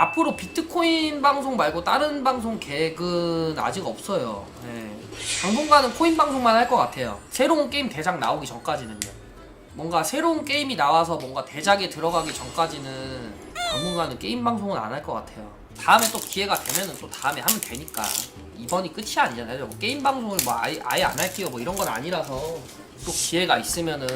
앞으로 비트코인 방송 말고 다른 방송 계획은 아직 없어요. 예. 당분간은 코인 방송만 할 것 같아요. 새로운 게임 대작 나오기 전까지는요. 뭔가 새로운 게임이 나와서 뭔가 대작에 들어가기 전까지는 당분간은 게임 방송은 안 할 것 같아요. 다음에 또 기회가 되면은 또 다음에 하면 되니까 이번이 끝이 아니잖아요. 뭐 게임 방송을 뭐 아예, 아예 안 할게요 뭐 이런 건 아니라서 또 기회가 있으면은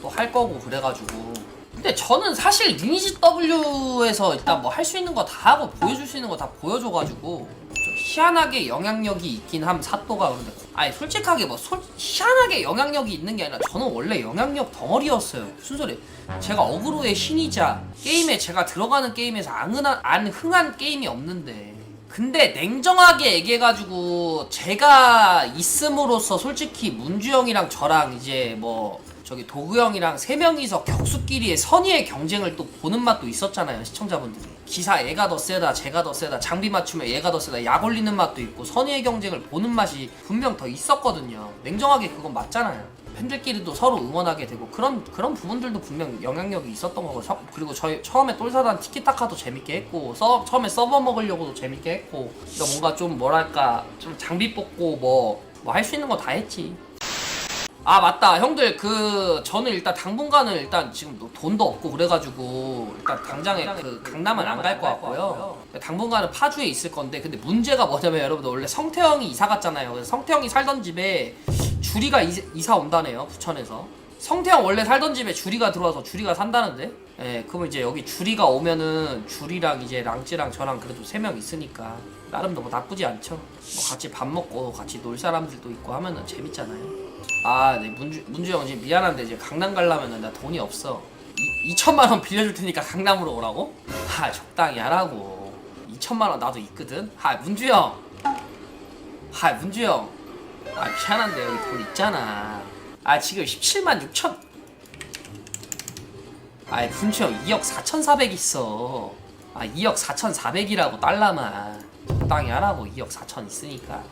또 할 거고 그래가지고 근데 저는 사실 리니지 W에서 일단 뭐 할 수 있는 거 다 하고 보여줄 수 있는 거 다 보여줘가지고 좀 희한하게 영향력이 있긴 함 사또가 그런데. 아니 솔직하게 뭐 솔, 희한하게 영향력이 있는 게 아니라 저는 원래 영향력 덩어리였어요. 무슨 소리 제가 어그로의 신이자 게임에 제가 들어가는 게임에서 안, 흔한, 안 흥한 게임이 없는데. 근데 냉정하게 얘기해가지고 제가 있음으로써 솔직히 문주 형이랑 저랑 이제 뭐 저기 도구 형이랑 세 명이서 격수끼리의 선의의 경쟁을 또 보는 맛도 있었잖아요 시청자분들이. 기사 얘가 더 세다 제가 더 세다 장비 맞추면 얘가 더 세다 약 올리는 맛도 있고 선의의 경쟁을 보는 맛이 분명 더 있었거든요. 냉정하게 그건 맞잖아요. 팬들끼리도 서로 응원하게 되고 그런 그런 부분들도 분명 영향력이 있었던 거고 서- 그리고 저희 처음에 똘사단 티키타카도 재밌게 했고 서, 처음에 서버 먹으려고도 재밌게 했고 그러니까 뭔가 좀 뭐랄까 좀 장비 뽑고 뭐 뭐 할 수 있는 거 다 했지 아 맞다. 형들 그 저는 일단 당분간은 일단 지금 뭐 돈도 없고 그래가지고 일단 당장에 그 강남은 안 갈 것 같고요. 당분간은 파주에 있을 건데 근데 문제가 뭐냐면 여러분들 원래 성태형이 이사 갔잖아요. 그래서 성태형이 살던 집에 주리가 이사, 온다네요 부천에서. 성태형 원래 살던 집에 주리가 들어와서 주리가 산다는데? 예 그러면 이제 여기 주리가 오면은 주리랑 이제 랑찌랑 저랑 그래도 세 명 있으니까 나름 뭐 나쁘지 않죠. 뭐 같이 밥 먹고 같이 놀 사람들도 있고 하면은 재밌잖아요 아, 네, 문주, 문주 형 지금 미안한데 이제 강남 가려면 나 돈이 없어. 이, 2천만 원 빌려줄 테니까 강남으로 오라고? 아, 적당히 하라고. 2천만 원 나도 있거든. 아, 문주 형. 아, 문주 형. 아, 미안한데 여기 돈 있잖아. 아, 지금 17만 6천. 아, 문주 형 2억 4,400 있어. 아, 2억 4,400이라고 달러만. 적당히 하라고 2억 4천 있으니까.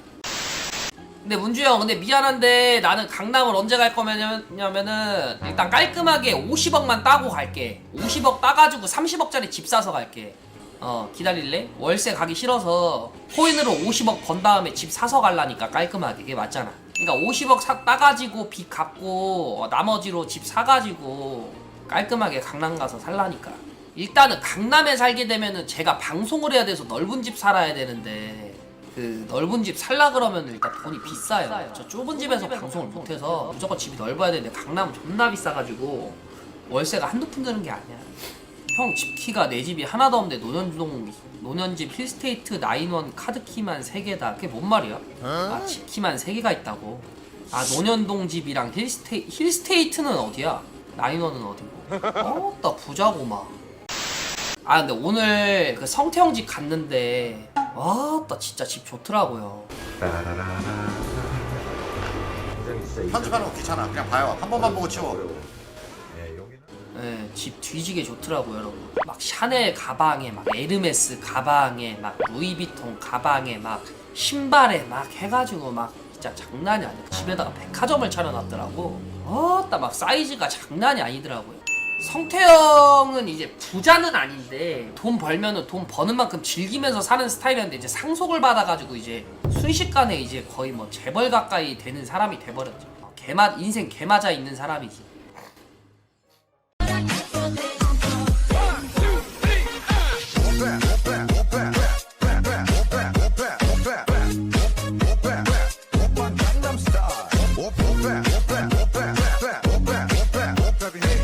근데 문주 형 근데 미안한데 나는 강남을 언제 갈 거냐면은 일단 깔끔하게 50억만 따고 갈게. 50억 따가지고 30억짜리 집 사서 갈게. 어 기다릴래? 월세 가기 싫어서 코인으로 50억 번 다음에 집 사서 갈라니까 깔끔하게. 그게 맞잖아. 그러니까 50억 사, 따가지고 빚 갚고 어, 나머지로 집 사가지고 깔끔하게 강남 가서 살라니까. 일단은 강남에 살게 되면은 제가 방송을 해야 돼서 넓은 집 살아야 되는데 그 넓은 집 살라 그러면 일단 돈이 비싸요. 저 좁은 집에서 방송을 못해서 무조건 집이 넓어야 되는데 강남은 존나 비싸가지고 월세가 한두 푼 드는 게 아니야. 형 집 키가 내 집이 하나도 없는데 노년동 노년집 힐스테이트 나인원 카드키만 3개다. 그게 뭔 말이야? 아, 집 키만 3개가 있다고. 아, 노년동 집이랑 힐스테이 힐스테이트는 어디야? 나인원은 어디고? 어, 나 부자고 막. 아 근데 오늘 그 성태형 집 갔는데 와나 진짜 집 좋더라고요 편집하는 거 귀찮아. 그냥 봐요. 한 번만 보고 치워. 네, 집 뒤지게 좋더라고요 여러분 막 샤넬 가방에 막 에르메스 가방에 막 루이비통 가방에 막 신발에 막 해가지고 막 진짜 장난이 아니야 집에다가 백화점을 차려놨더라고 어따 막 사이즈가 장난이 아니더라고요 성태형은 이제 부자는 아닌데 돈 벌면은 돈 버는 만큼 즐기면서 사는 스타일이었는데 이제 상속을 받아가지고 이제 순식간에 이제 거의 뭐 재벌 가까이 되는 사람이 돼버렸죠. 개맛 인생 개맞아 있는 사람이지.